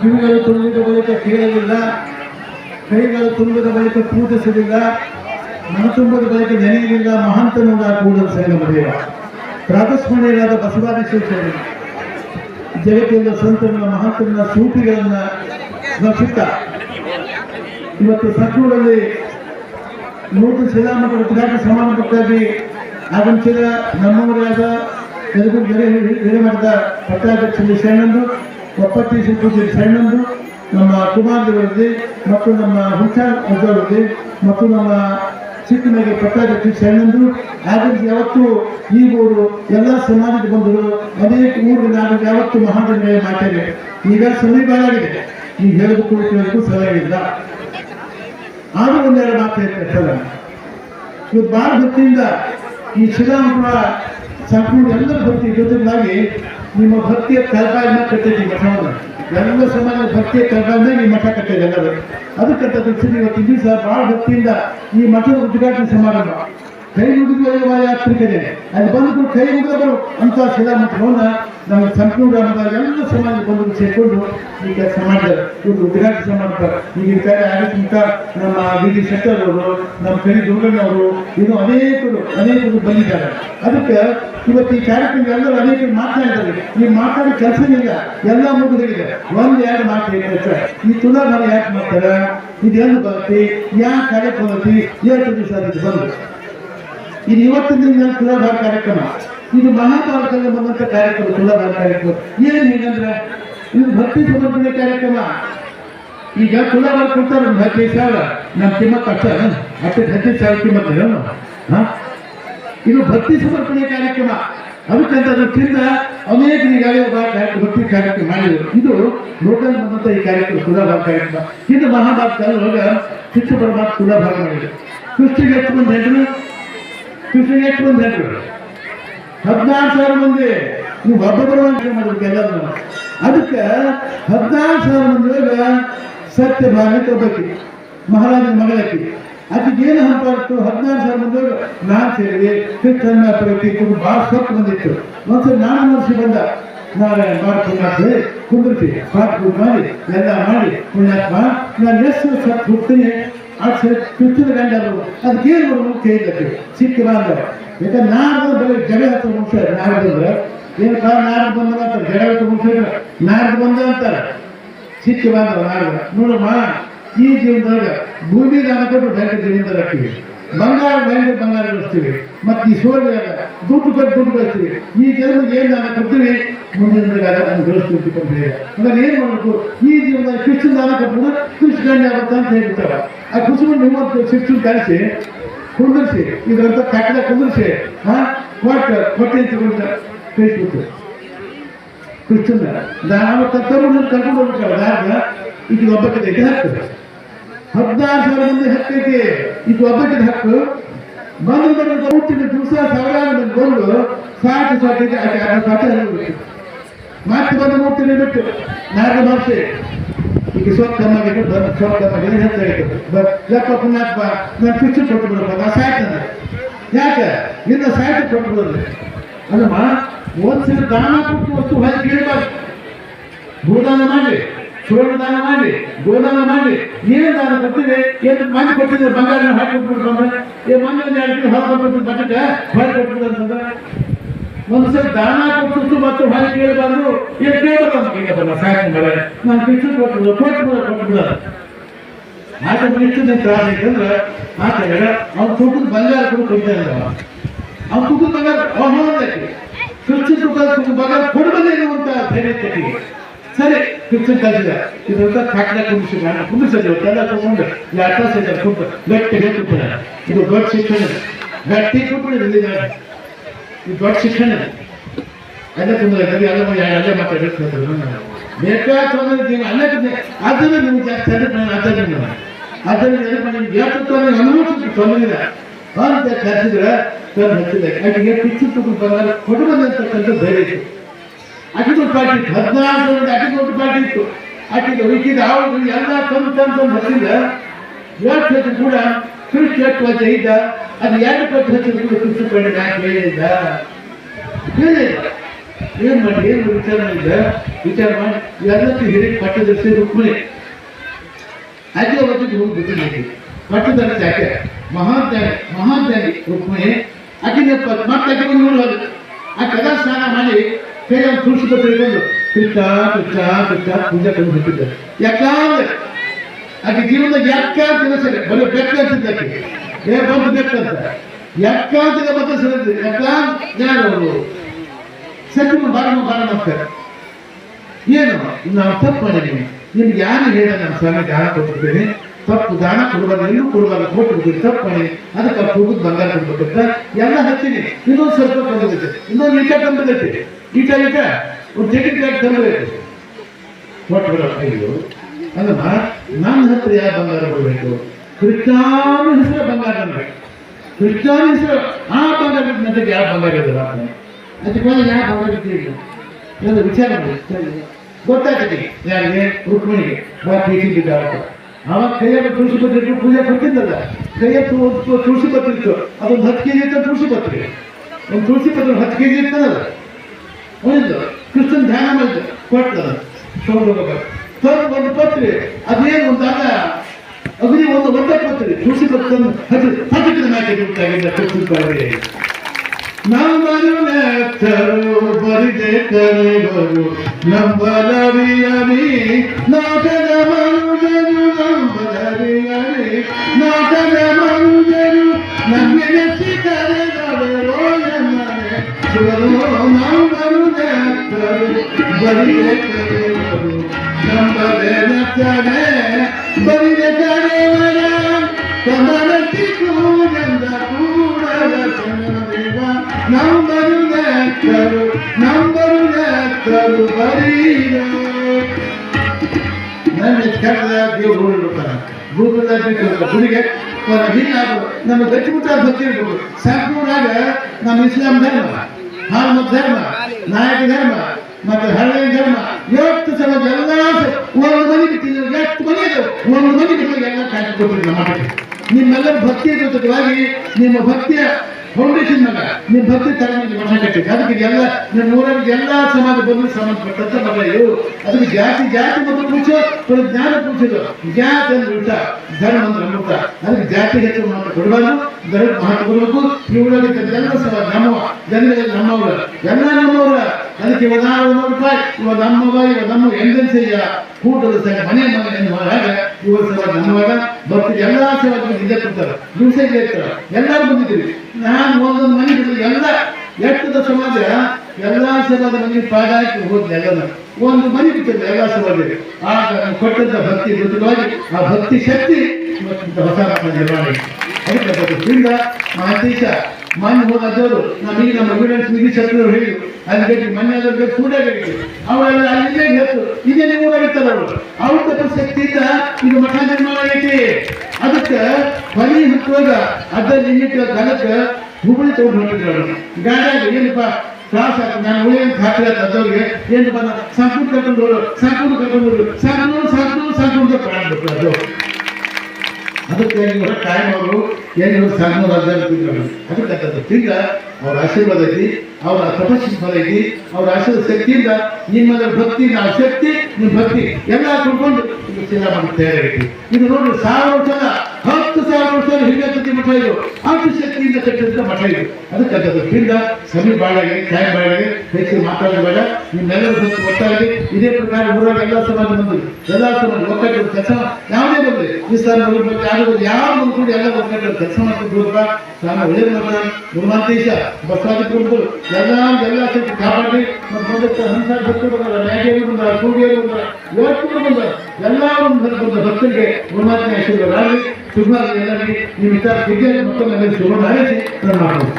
ಕಿವಿಗಳು ತುಂಬಿದ ಬಳಿಕ ಕೇಳಲಿಲ್ಲ ಕೈಗಳು ತುಂಬಿದ ಬಳಿಕ ಪೂಜಿಸಲಿಲ್ಲ ಮನ ತುಂಬದ ಬಳಿಕ ನೆನೆಯಲಿಲ್ಲ, ಮಹಂತನಿಂದ ಕೂಡಲು ಸಂಗಮದೇವ ಪ್ರಾತಸ್ಮರಣೀಯರಾದ ಶಿವಸೇನೆ ಜಗತ್ತಿನ ಸಂತನ ಮಹಂತನ ಸೂಪಿಗಳನ್ನ ರಕ್ಷಿತ ಇವತ್ತು ಸಕ್ಕೂರಲ್ಲಿ ನೂತನ ಶಿಲಾಮಠ ಉದ್ಘಾಟನೆ ಸಮಾರಂಭಕ್ಕಾಗಿ ಆಗಮಿಸಿದ ನಮ್ಮವರಾದ ತೆಲುಗು ಹಿರೇಮಠದ ಪಟ್ಟಾಧ್ಯಕ್ಷ ಶರಣಂದು ಒಪ್ಪತ್ತಿ ಶಿಲ್ಪೂಜಿ ಶರಣಂದು ನಮ್ಮ ಕುಮಾರ್ ದೇವರದ್ದು ಮತ್ತು ನಮ್ಮ ಹುಚ್ಚಾ ಅಜ್ಜವರದ್ದು ಮತ್ತು ನಮ್ಮ ಸಿಕ್ಕಿನಾಗೆ ಪಟ್ಟಾಧ್ಯಕ್ಷ ಶರಣಂದು ಹಾಗಾಗಿ ಯಾವತ್ತು ಈ ಊರು ಎಲ್ಲ ಸಮಾಜದ ಬಂದರು ಅನೇಕ ಊರಿನ ನಾನು ಯಾವತ್ತು ಮಹಾಜನ ಮಾಡ್ತೇನೆ ಈಗ ಸಮಯ ಆಗಿದೆ. ಈಗ ಹೇಳೋದು ಕುಳಿತು ಸರಿಯಾಗಿಲ್ಲ ಆದ್ರೂ ಒಂದೆರಡು ಮಾತು ಹೇಳ್ತಾರೆ ಇವತ್ತು ಭಾಳ ಈ ಶ್ರೀರಾಮಪುರ ಸಂಪೂರ್ಣ ಎಲ್ಲರ ಭಕ್ತಿ ಜೊತೆಗಾಗಿ ನಿಮ್ಮ ಭಕ್ತಿಯ ತರಕಾರಿನ ಕಟ್ಟಿದ್ದೀವಿ ಮಠವನ್ನು ಎಲ್ಲ ಸಮಾಜ ಭಕ್ತಿಯ ತರಕಾರಿನ ಈ ಮಠ ಕಟ್ಟಿದೆ ಎಲ್ಲರೂ. ಅದಕ್ಕಂತ ದೃಷ್ಟಿ ಇವತ್ತು ದಿವಸ ಭಾಳ ಭಕ್ತಿಯಿಂದ ಈ ಮಠದ ಉದ್ಘಾಟನೆ ಸಮಾರಂಭ. ಕೈ ಮುಗಿದುವ ಯಾತ್ರಿಕರೇ ಅಲ್ಲಿ ಬಂದು ಕೈ ಮುಗಿದವರು ಅಂತ ಶ್ರೀರಾಮಪುರವನ್ನ ನಮ್ಮ ಸಂಪೂರ್ಣ ಎಲ್ಲ ಸಮಾಜ ಬಂದು ಸೇರಿಕೊಂಡು ಈ ಕೆಲಸ ಮಾಡಿದ್ದಾರೆ ಇವರು ಉದ್ಘಾಟಿಸ ಮಾಡ್ತಾರೆ. ಈಗ ಕಾರ್ಯ ಆಗಕ್ಕಿಂತ ನಮ್ಮ ಡಿ. ಶೆಟ್ಟರ್ ಅವರು, ನಮ್ಮ ಕರಿ ದುರ್ಗಣ್ಣವರು ಇನ್ನು ಅನೇಕರು ಅನೇಕರು ಬಂದಿದ್ದಾರೆ. ಅದಕ್ಕೆ ಇವತ್ತು ಈ ಕಾರ್ಯಕ್ರಮ ಎಲ್ಲರೂ ಅನೇಕರು ಮಾತನಾಡಿದ್ದಾರೆ ಈ ಮಾತಾಡೋ ಕೆಲಸನಿಲ್ಲ ಎಲ್ಲ ಮುಗಿದಿದೆ. ಒಂದು ಎರಡು ಮಾತು ಸರ್ ಈ ತುಲಾಭಾರ ಯಾಕೆ ಮಾಡ್ತಾರೆ? ಇದೆಲ್ಲ ಬರುತ್ತೆ ಯಾಕೆ ಕಾರ್ಯಕ್ರಮ ಏಳು ಅದಕ್ಕೆ ಬಂದು. ಇದು ಇವತ್ತಿನ ದಿನ ತುಲಾಭಾರ ಕಾರ್ಯಕ್ರಮ. ಇದು ಮಹಾಭಾರತದಲ್ಲಿ ಬಂದಂತ ಕಾರ್ಯಕ್ರಮ ತುಲಾಭಾರ ಕಾರ್ಯಕ್ರಮ. ಏನ್ ಏನಂದ್ರೆ ಇದು ಭಕ್ತಿ ಸಮರ್ಪಣೆ ಕಾರ್ಯಕ್ರಮ. ಈಗ ತುಲಾಭಾರ ಕೊಡ್ತಾರೆ ಒಂದು ಹದಿನೈದು ಸಾವಿರ. ನಮ್ಮ ಕಿಮ್ಮತ್ ಅಷ್ಟ ಹತ್ತೈದು, ಹದಿನೈದು ಸಾವಿರ ಏನು ಹಾ? ಇದು ಭಕ್ತಿ ಸಮರ್ಪಣೆ ಕಾರ್ಯಕ್ರಮ. ಅದಕ್ಕಂತ ಅದಕ್ಕಿಂತ ಅನೇಕ ಈಗಾಗಲೇ ಭಕ್ತಿ ಕಾರ್ಯಕ್ರಮ ಮಾಡಿದರು. ಇದು ಲೋಕಲ್ ಬಂದಂತ ಈ ಕಾರ್ಯಕ್ರಮ ತುಲಾಭಾರ ಕಾರ್ಯಕ್ರಮ. ಇದು ಮಹಾಭಾರತ ಒಳಗ ಶಿಕ್ಷ ಪರಮಾತ್ಮ ತುಲಾಭಾರ ಮಾಡಿದ್ರು. ಕೃಷ್ಣಿಗೆ ಎಷ್ಟು ಮಂದಿ ಮಂದಿ ಹೆಂಡ್ರು ಹದಿನಾರು ಸಾವಿರ ಮಂದಿ. ನೀವು ಮಾಡ್ಬೇಕು ಎಲ್ಲರೂ? ಅದಕ್ಕೆ ಹದಿನಾರು ಸಾವಿರ ಮಂದಿ ಸತ್ಯ ಭಾವನೆ ಒಬ್ಬಾಕಿ ಮಹಾರಾಜನ ಮಗಳಕ್ಕೆ ಅದಕ್ಕೆ ಏನು ಹಂಪಾಡ್ತು ಹದಿನಾರು ಸಾವಿರ ಮಂದಿ ನಾನು ಸೇರಿ ಕೃಷ್ಣ ಪ್ರತಿ ಭಾಳ ಸೊಪ್ಪು ಬಂದಿತ್ತು. ಮತ್ತೆ ನಾನು ವರ್ಷ ಬಂದ. ನಾಳೆ ಮಾಡ್ಕೊಂಡು ಕುಂದಿರ್ತಿ ಪಾಠ ಮಾಡಿ, ಎಲ್ಲ ಮಾಡಿ, ಪುಣ್ಯಾತ್ಮ. ನಾನು ಎಷ್ಟು ಸತ್ತು ಹೋಗ್ತೀನಿ ಅದು ಕೃಷ್ಣನ ಗಂಡರು ಏನು ಮಾಡೋದು ಕೇಳಿದ್ದಕ್ಕೆ ಸಿಕ್ಕಿ ಬಾಂಧ ಯಾಕಂದ್ರೆ ನಾಡ್ದು ಬರೀ ಜಗಳ ಹತ್ರ ಮುಗಿಸ ನಾಡ್ದು ಅಂದ್ರೆ. ಏನಪ್ಪ, ನಾಡ್ದು ಬಂದ ಅಂತಾರೆ ಜಗ ಹತ್ತು ಮುಗಿಸಿದ್ರೆ ನಾಡ್ದು ಬಂದ ಅಂತಾರೆ. ಸಿಕ್ಕಿ ಬಾಂಧವ ನಾಡ್ದು. ನೋಡಮ್ಮ, ಈ ಜೀವನದಾಗ ಭೂಮಿ ದಾನ ಕೊಟ್ಟು ಬೇರೆ ಜೀವನದಾಗ ಹಾಕ್ತೀವಿ ಬಂಗಾರ ಬ್ಯಾಂಕ್ ಬಂಗಾರ ಗಳಿಸ್ತೀವಿ ಮತ್ತೆ ಈ ಸೋಳೆ ದುಡ್ಡು ಕೊಟ್ಟು ದುಡ್ಡು ಕಳಿಸ್ತೀವಿ. ಈ ಜನ್ಮಕ್ಕೆ ಏನು ದಾನ ಮುಂದಿನ ಅಂದ್ರೆ ಏನ್ ಮಾಡಬೇಕು? ಈ ಜೀವನದಾಗ ಕೃಷ್ಣ ದಾನ ಕೊಟ್ಟು ಕೃಷ್ಣ ಗಂಡ ಆಗುತ್ತೆ ಅಂತ ಹೇಳ್ತಾರೆ ಆ ಕುಸುಮ ಮೂವತ್ತು ಶಿಕ್ಷಣ ಕಳಿಸಿ ಕುಂದಿರ್ಸಿ, ಇದರಂತ ಕಟ್ಟಡ ಕುಂದರ್ಸಿ ಹಾ ಕೊಟ್ಟ ಕೊಟ್ಟೆ ತಗೊಂಡ ಕರ್ಕೊಂಡು ಹೋಗ್ಬಿಟ್ಟಾರ ಇದು ಒಬ್ಬಕ್ಕೆ ಹಕ್ಕು. ಹದಿನಾರು ಸಾವಿರ ಮಂದಿ ಹಕ್ಕೈತಿ ಇದು ಒಬ್ಬಕ್ಕೆ ಹಕ್ಕು. ಬಂದು ದಿವಸ ಸಾವಿರಾರು ಮಂದಿ ಬಂದು ಸಾಕು ಸಾಕೈತಿ ಆಕೆ ಸಾಕು ಮತ್ತೆ ಬಂದು ಮೂರ್ತಿನ ಬಿಟ್ಟು ನಾಲ್ಕು ಭಾಷೆ. ಈಗ ಸ್ವತ್ತಮ್ಮಗೆ ಸ್ವಲ್ಪ ಸ್ವತ್ತಮ್ಮಗೆ ಹೆಚ್ಚಾಗಿತ್ತು ಯಾಕ ಪುಣ್ಯಾತ್ಮ ನಾನು ಪಿಚ್ಚು ಕೊಟ್ಟು ಬಿಡಪ್ಪ, ನಾ ಸಾಯ್ತಾನೆ ಯಾಕೆ? ನಿನ್ನ ಸಾಯ್ತು ಕೊಟ್ಟು ಬಿಡೋದು. ಅಲ್ಲಮ್ಮ ಒಂದ್ಸಲ ದಾನ ಕೊಟ್ಟು ವಸ್ತು ಹೊರಗೆ ಕೇಳಬಾರ್ದು. ಭೂದಾನ ಮಾಡಿ ದಾನ ಮಾಡಿ, ಗೋದಾನ ಮಾಡಿ, ಏನ್ ದಾನ ಕೊಟ್ಟಿದೆ ಏನು ಮನೆ ಕೊಟ್ಟಿದ್ರೆ ಬಂಗಾರ ಹಾಕಿ ಕೊಟ್ಬಿಡ್ತಾರೆ ಏ ಮನೆ ಒಂದು ಎರಡು ಕಿಲೋ ಹೊರ ಕೊಟ್ಟು ಬಟ್ಟೆ ಹೊರ ಕೊಟ್ಬಿಡ್ತಾರೆ ಒಂದ್ಸಲ ದಾನ ಕೊಟ್ಟು ಮತ್ತು ಹೊರಗೆ ಕೇಳಬಾರ್ದು. ಏನು ಕೇಳಬಾರ್ದು. ಈಗ ಬಲ್ಲ ಸಾಕು ನಾನು ಕಿಚ್ಚು ಕೊಟ್ಟು ಕೊಟ್ಟು ಕೊಟ್ಬಿಡ. ಆತ ಮನುಷ್ಯನ ತ್ರಾಸ ಐತಂದ್ರೆ ಆತ ಅವ್ನು ತೂಕದ ಬಂಗಾರ ಕೂಡ ಕೊಡ್ತಾ ಇಲ್ಲ ಅವ್ನು. ತೂಕದ ಬಂಗಾರ, ಅವ್ನು ಹೋಗ್ಬೇಕು ಕೃಷ್ಣ ತೂಕದ ಬಂಗಾರ ಕೊಡಬಲ್ಲ ಇರುವಂತ ಧೈರ್ಯ ಸರಿ ಕೃಷ್ಣ ಕಲಿಸಿದ ಇದಂತ ಕಟ್ಟಡ ಕುಂದಿಸಿ ಕುಂದಿಸಲಿ ಎಲ್ಲ ತಗೊಂಡು, ಈ ತಾಸು ಇದೆ ಕುಂತು ಗಟ್ಟಿ ಗಟ್ಟಿ ಇದು ದೊಡ್ಡ ಶಿಕ್ಷಣ. ಗಟ್ಟಿ ಕೂತ್ಬಿಡಿದೆ ಇದು ದೊಡ್ಡ ಶಿಕ್ಷಣ ಎಲ್ಲ ಕುಂದ್ರೆ ಎಲ್ಲ ಅಲ್ಲೇ ಮಾತಾಡಿರ್ತಾರೆ ನೀವು ಅಲ್ಲೇ ಅದನ್ನು ನಿಮ್ಗೆ ಜಾಸ್ತಿ ನಾನು ಅದನ್ನು ಅದನ್ನು ನೆನಪು ನಿಮ್ಗೆ ಯಾವತ್ತೂ ಅನುಭವಿಸಿ ತೊಂದರೆ ಅಂತ ಕರೆಸಿದ್ರೆ ತಂದು ಹಚ್ಚಿದೆ. ಆಕೆಗೆ ಪಿಚ್ಚು ತಗೊಂಡು ಬಂದಾಗ ಕೊಟ್ಟು ಬಂದಂತಕ್ಕಂಥ ಧೈರ್ಯ ಇತ್ತು. ಒಂದು ಪಾರ್ಟಿ ಇತ್ತು. ಹದಿನಾರು ಒಂದು ಪಾರ್ಟಿ ಇತ್ತು. ಆಕೆಗೆ ಉಳಿಕಿದ ಅವ್ರು ಎಲ್ಲ ತಂದು ತಂದು ತಂದು ಹಚ್ಚಿದ ಕೂಡ ಕೃಷಿ ಎಷ್ಟು ವಜ ಇದ್ದ ಅದು ಎರಡು ಪಟ್ಟು ಹಚ್ಚಿದ ಕೂಡ ಕೃಷಿ ಕಂಡು ಯಾಕೆ ಹೇಳಿದ್ದ ಹೇಳಿಲ್ಲ ಏನ್ ಮಾಡಿ ಏನು ವಿಚಾರ ಇಲ್ಲ ವಿಚಾರ ಮಾಡಿ ಎಲ್ಲಕ್ಕೂ ಹಿರಿಯ ಪಟ್ಟದರ್ಶಿ ರುಕ್ಮಿಣಿ ಆಕೆ ಅವತ್ತಿಗೆ ಹೋಗಿ ಬಿಟ್ಟಿದ್ದೀವಿ ಪಟ್ಟದಲ್ಲಿ ಯಾಕೆ ಮಹಾಜ್ಞಾನಿ ಮಹಾಜ್ಞಾನಿ ರುಕ್ಮಿಣಿ ಆಕಿನ ಮತ್ತೆ ಆಕೆ ಬಂದು ನೋಡುವಾಗ ಆ ಕದಾ ಸ್ನಾನ ಮಾಡಿ ಕೈಯಲ್ಲಿ ತುಳಸಿ ಪತ್ರ ಇಟ್ಕೊಂಡು ಕೃಷ್ಣ ಕೃಷ್ಣ ಕೃಷ್ಣ ಪೂಜೆ ಕೊಂಡು ಬಿಟ್ಟಿದ್ದೆ ಯಾಕಂದ್ರೆ ಆಕೆ ಜೀವನದಾಗ ಯಾಕ ಸರಿ, ಬರೀ ಬೆಕ್ಕ ಅಂತಿದ್ದ ಏ, ಬಂದು ಬೆಕ್ಕಂತ ಯಾಕ ಅಂತ ಮತ್ತೆ ಸರಿ ಯಾಕ ಯಾರು ಬಾರಮ್ಮ ಬಾರಮ್ಮ ಅಂತಾರೆ ಏನು? ನಾವು ತಪ್ಪು ಮಾಡಿದ್ದೀನಿ. ನಿಮ್ಗೆ ಯಾರು ಹೇಳ ನಾನು ಸಣ್ಣ ದಾನ ಕೊಟ್ಟಿದ್ದೇನೆ ತಪ್ಪು ದಾನ ಕೊಡಬಾರ್ದು ಇನ್ನೂ ಕೊಡುವಾಗ ಕೊಟ್ಟಿರ್ತೀನಿ ತಪ್ಪು ಮಾಡಿ. ಅದಕ್ಕೆ ಅವ್ರು ಕೂಗುದು ಬಂಗಾರ ಕೊಡ್ಬೇಕಂತ ಎಲ್ಲ ಹಚ್ಚಿನಿ ಇನ್ನೊಂದು ಸ್ವಲ್ಪ ಬಂದಿದೆ ಇನ್ನೊಂದು ಈಟ ಬಂದೈತೆ ಈಟ ಈಟ. ಒಂದು ಟಿಕೆಟ್ ಬ್ಯಾಗ್ ತಂದ್ರೆ ಕೊಟ್ಟು ಅಯ್ಯೋ ಅಲ್ಲಮ್ಮ ನನ್ನ ಹತ್ರ ಯಾವ ಬಂಗಾರ ಬರಬೇಕು ಕೃಷ್ಣಾನ ಹೆಸರು ಬಂಗಾರ ಕೃಷ್ಣಾನ ಹೆಸರು ಆ ಬಂಗಾರ ನನಗೆ ಯಾವ ಬಂಗಾರ ಇದೆ ಅದಕ್ಕೆ ಯಾವ ಬಂಗಾರ ಇಲ್ಲ. ಒಂದು ವಿಚಾರ ಗೊತ್ತಾಗ್ತದೆ ಯಾರಿಗೆ? ರುಕ್ಮಿಣಿಗೆ. ಪ್ರೀತಿಯಿಂದ ಅವ ಕೈಯಲ್ಲಿ ತುಳಸಿ ಪತ್ರೆ ಪೂಜೆ ಕೊಟ್ಟಿದ್ದಲ್ಲ ಕೈಯ ತುಳಸಿ ಪತ್ರಿ ಇತ್ತು. ಅದೊಂದು ಹತ್ತು ಕೆಜಿ ಇತ್ತು ತುಳಸಿ ಪತ್ರಿ. ಒಂದು ತುಳಸಿ ಪತ್ರ ಹತ್ತು ಕೆಜಿ ಇರ್ತದಲ್ಲ ಒಂದು ಕೃಷ್ಣನ್ ಧ್ಯಾನ ಮಾಡಿದ್ದು. ಕೊಟ್ಟದ ಸೌಂದರ್ಯ ತಂದು ಒಂದು ಪತ್ರೆ, ಅದೇನು ಒಂದು ಅಲ್ಲ ಅಗ್ನಿ ಒಂದು ಒಳ್ಳೆ ಪತ್ರೆ ತುಳಸಿ ಪತ್ರ ಹತ್ತು ಹತ್ತು ಕಿಲೋ ನಾಲ್ಕು ಬಿಟ್ಟಾಗಿದ್ದ ತುಳಸಿ ಪತ್ರೆ ನಮ್ಮರು ಬರಿದೆ ಕರೆವರು, ನಂಬಲರಿಯರಿ ನಾಟದ ಮನುಜರು, ನಂಬಲರಿಯರಿ ನಾಟದ ಮನುಜರು ನಮಗೆ ನೆಚ್ಚಿ ಕರೆದವರು ಎನ್ನರೆ. ಶಿವರು ನಂಬರು ನೆತ್ತರು ಬರಿದೆ ಕರೆವರು ನಂಬಲೆ ನೆತ್ತರೆ ಬರಿದೆ ಕರೆವರ. ನಂಬರು ನೆತ್ತರು ನಂಬರು ನೆತ್ತರು ಬರೀರ ನನ್ನ ಕಟ್ಟದ ದೇವರು ಭೂತದ ಗುಡಿಗೆ ಹಿಂಗ ನಮ್ಮ ಗಟ್ಟಿಮುಟ್ಟ ಭಕ್ತಿ ಸಂಪೂರ್ಣ ನಮ್ಮ ಇಸ್ಲಾಂ ಧರ್ಮ ಹಾಲ್ಮ ಧರ್ಮ, ನಾಯಕ ಧರ್ಮ ಮತ್ತೆ ಹಳೆಯ ಜನ್ಮ. ಎಷ್ಟು ಸಲ ಎಲ್ಲ ಒಂದು ಮನೆ ಬಿಟ್ಟಿಲ್ಲ ಎಷ್ಟು ಮನೆ ಇದೆ? ಒಂದು ಮನೆ ಬಿಟ್ಟು ಎಲ್ಲ ಕಾಯ್ದು ನಮ್ಮ ಮಠಕ್ಕೆ. ನಿಮ್ಮೆಲ್ಲರ ಭಕ್ತಿಯ ಜೊತೆಗಾಗಿ ನಿಮ್ಮ ಭಕ್ತಿಯ ಫೌಂಡೇಶನ್ ಮಗ ನಿಮ್ಮ ಭಕ್ತಿ ತರ ಮಠ ಕಟ್ಟಿದ್ದೆ ಅದಕ್ಕೆ ಎಲ್ಲ ನಿಮ್ಮ ಊರಲ್ಲಿ ಎಲ್ಲ ಸಮಾಜ ಬಂದು ಸಂಬಂಧಪಟ್ಟಂತ ಮಗ ಇವು ಅದಕ್ಕೆ ಜಾತಿ ಜಾತಿ ಮತ್ತು ಪೂಜ ಜ್ಞಾನ ಪೂಜೆಗಳು ಜಾತಿ ಅಂದ್ರೆ ಊಟ, ಧರ್ಮ ಅಂದ್ರೆ ಅಮೃತ. ಅದಕ್ಕೆ ಜಾತಿ ಹೆಚ್ಚು ಮಾತ್ರ ಕೊಡಬಾರ್ದು ಧರ್ಮ ಮಹತ್ವ ಕೊಡಬೇಕು. ಇವುಗಳಲ್ಲಿ ಎಲ್ಲ ಸಮಾಜ, ನಮ್ಮ ಜನರಿಗೆ ನಮ್ಮವರ. ಎಲ್ಲ ನಮ್ಮವರ. ಅದಕ್ಕೆ ನಾವು ನೂರು ರೂಪಾಯಿ ಇವಾಗ ನಮ್ಮವ ಇವಾಗ ನಮ್ಮ ಎಂಜೆನ್ಸಿಯ ಕೂಟದ ಸಂಘ ಮನೆ ಮನೆ ಎನ್ನುವಾಗ ಇವರು ಸಹ ನಮ್ಮವಾಗ ಭಕ್ತಿ ಎಲ್ಲ ಸೇವಾ ಹಿಂದೆ ಕೊಡ್ತಾರೆ. ದಿವಸ ಇದೇ ಇರ್ತಾರೆ. ಎಲ್ಲರೂ ಬಂದಿದ್ದೀವಿ. ನಾನು ಒಂದೊಂದು ಮನೆ ಬಿಟ್ಟು ಎಲ್ಲ ಎಟ್ಟದ ಸಮಾಜ ಎಲ್ಲ ಸೇವಾದ ಮನೆಗೆ ಪಾದ ಹಾಕಿ ಎಲ್ಲ ಒಂದು ಮನೆ ಬಿಟ್ಟಿಲ್ಲ ಎಲ್ಲ ಸಮಾಜ ಆಗ ನಾನು ಕೊಟ್ಟಂತ ಭಕ್ತಿ ಮೃತವಾಗಿ ಆ ಭಕ್ತಿ ಶಕ್ತಿ ಇವತ್ತಿಂತ ಹೊಸ ಇದೆ. ಅದಕ್ಕೆ ಮಹಂತೇಶ ಮಾನ್ಯ ಹೋದವರು ನಮಗೆ ನಮ್ಮ ವಿಡಿಯನ್ಸ್ ನಿಧಿ ಶತ್ರು ಹೇಳಿ, ಅಲ್ಲಿ ಗಟ್ಟಿ ಮೊನ್ನೆ ಬೇಕು ಕೂಡ ಗಟ್ಟಿ ಅವರೆಲ್ಲ ಅಲ್ಲಿಂದ ಗೆದ್ದು ಇದೇ ನೀವು ಇರ್ತಾರೆ ಅವರು. ಅವ್ರ ತಪಶಕ್ತಿಯಿಂದ ಇದು ಮಠ ನಿರ್ಮಾಣ ಐತಿ ಅದಕ್ಕೆ ಬಲಿ ಹತ್ತುವಾಗ ಅದ ಲಿಮಿಟ್ ದನಕ್ಕೆ ಹುಬ್ಬಳ್ಳಿ ತಗೊಂಡು ಹೊಂಟಿದ್ರು ಗಾಡಿಯಾಗ ಏನಪ್ಪ? ತ್ರಾಸ ನಾನು ಉಳಿಯನ್ ಹಾಕಿದ ಅದವ್ರಿಗೆ ಏನಪ್ಪ ಸಂಪೂರ್ಣ ಕರ್ಕೊಂಡು ಸಂಪೂರ್ಣ ಕರ್ಕೊಂಡು ಹೋದ್ರು. ಸಾಕು ಸಾಕು ಸಾಕು ಅಂತ ಪ್ರಾರಂಭ ಅದು. ಅದಕ್ಕೆ ಟೈಮ್ ಅವರು ಏನು ಸಣ್ಣ ಅರ್ಜಿದ್ರು ಅದಕ್ಕೆ ಅದು ತಿಂಗ ಅವ್ರ ಆಶೀರ್ವಾದ ಐತಿ ಅವರ ತಪಸ್ಸಿನ ಫಲ ಐತಿ ಅವ್ರ ಆಶೀರ್ವಾದ ಶಕ್ತಿಯಿಂದ ನಿಮ್ಮದ ಭಕ್ತಿ ನಾವು ಶಕ್ತಿ, ನಿಮ್ಮ ಭಕ್ತಿ ಎಲ್ಲ ಕುಡ್ಕೊಂಡು ಸೇವಾ ಮಾಡಿ ತಯಾರಾಗೈತಿ ಇದು ನೋಡಿ ಸಾವಿರ ವರ್ಷ ಹತ್ತು ಸಾವಿರ ವರ್ಷ ಹಿರಿಯ ಮಠ ಇದು. ಅಷ್ಟು ಶಕ್ತಿಯಿಂದ ಕಟ್ಟಿದ ಮಠ ಇದು. ಅದಕ್ಕೆ ಅದರಿಂದ ಸಮಿ ಬಾಳಾಗಿ ಟೈಮ್ ಬಾಳಾಗಿ ಹೆಚ್ಚು ಮಾತಾಡಬೇಡ ಬೇಡ. ನಿಮ್ಮೆಲ್ಲರ ಒಟ್ಟಾಗಿ ಇದೇ ಪ್ರಕಾರ ಊರಾಗ ಎಲ್ಲ ಸಮಾಜ ಬಂದು ಎಲ್ಲ ಸಮಾಜ ಒಕ್ಕಟ್ಟು ಕೆಲಸ ಯಾವುದೇ ಬಂದ್ರೆ ಈ ಸರ್ ಯಾರು ಬಂದ್ಕೊಂಡು ಎಲ್ಲ ಒಕ್ಕಟ್ಟು ಕೆಲಸ ಮಾಡ್ಕೊಂಡು ನಾನು ಒಳ್ಳೆ ಗುರುಮಂತೇಶ ಬಸವಾದಿ ಪ್ರಭುಗಳು ಎಲ್ಲ ಎಲ್ಲ ಸ್ವಲ್ಪ ಕಾಪಾಡಿ ಮತ್ತು ಮುಂದಕ್ಕೆ ಹಂಸ ಭಕ್ತರು ಬಂದಾರ ಮ್ಯಾಗೇರಿ ಬಂದಾರ ಕೂಡಿಯರು ಬಂದಾರ ಇವತ್ತು ಬಂದ ಎಲ್ಲ ಬಂದ. ಭಕ್ತರಿಗೆ ಗುರುಮಾತಿನ ಆಶೀರ್ವಾದ. ಆಗಲಿ ಶುಭ ಎಲ್ಲರಿಗೆ ನಿಮ್ಮ ವಿಚಾರ ವಿದ್ಯೆ ಮತ್ತೊಮ್ಮೆ ಶುಭ ಮಾಡಿಸಿ ನಾನು ಮಾಡ್ಬೋದು